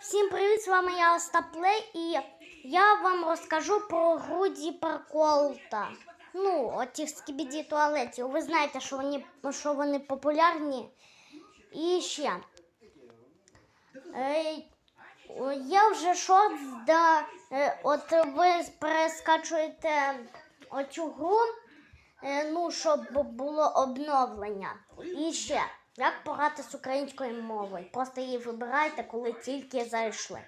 Всім привіт! З вами я Остаплей і я вам розкажу про груді Парколта. Ну, отих скібіді туалетів. Ви знаєте, що вони, що вони популярні. І ще. Е, я вже шорт, да, е, от ви перескачуєте оцю гру, е, ну, щоб було обновлення. І ще, як пограти з українською мовою. Просто її вибирайте, коли тільки зайшли.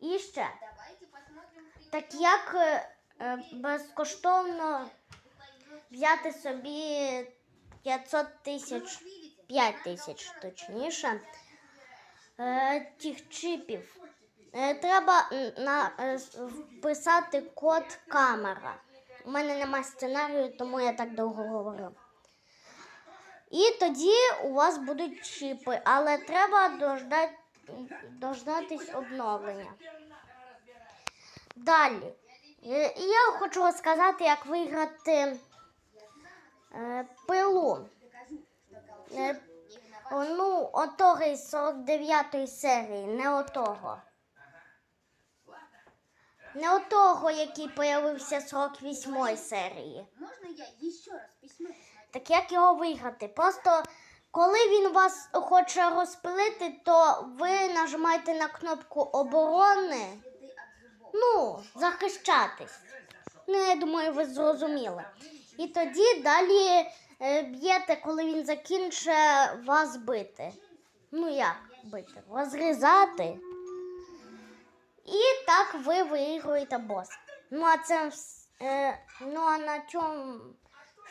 І ще, так як е, е, безкоштовно взяти собі 500 тисяч, 5 тисяч точніше, е, тих чипів. Треба вписати код камера. У мене немає сценарію, тому я так довго говорю. І тоді у вас будуть чіпи, але треба дождати, дождатись обновлення. Далі. Е, я хочу розказати, як виграти е, пилу. Е, ну, отого із 49 серії, не отого. Не отого, який появився з 48 серії. Можно я еще раз письмо? Так як його виграти? Просто коли він вас хоче розпилити, то ви нажимаєте на кнопку оборони, ну, захищатись. Ну, я думаю, ви зрозуміли. І тоді далі е, б'єте, коли він закінчить вас бити. Ну як бити? Розрізати. І так ви виігруєте бос. Ну а це е, ну а на цьому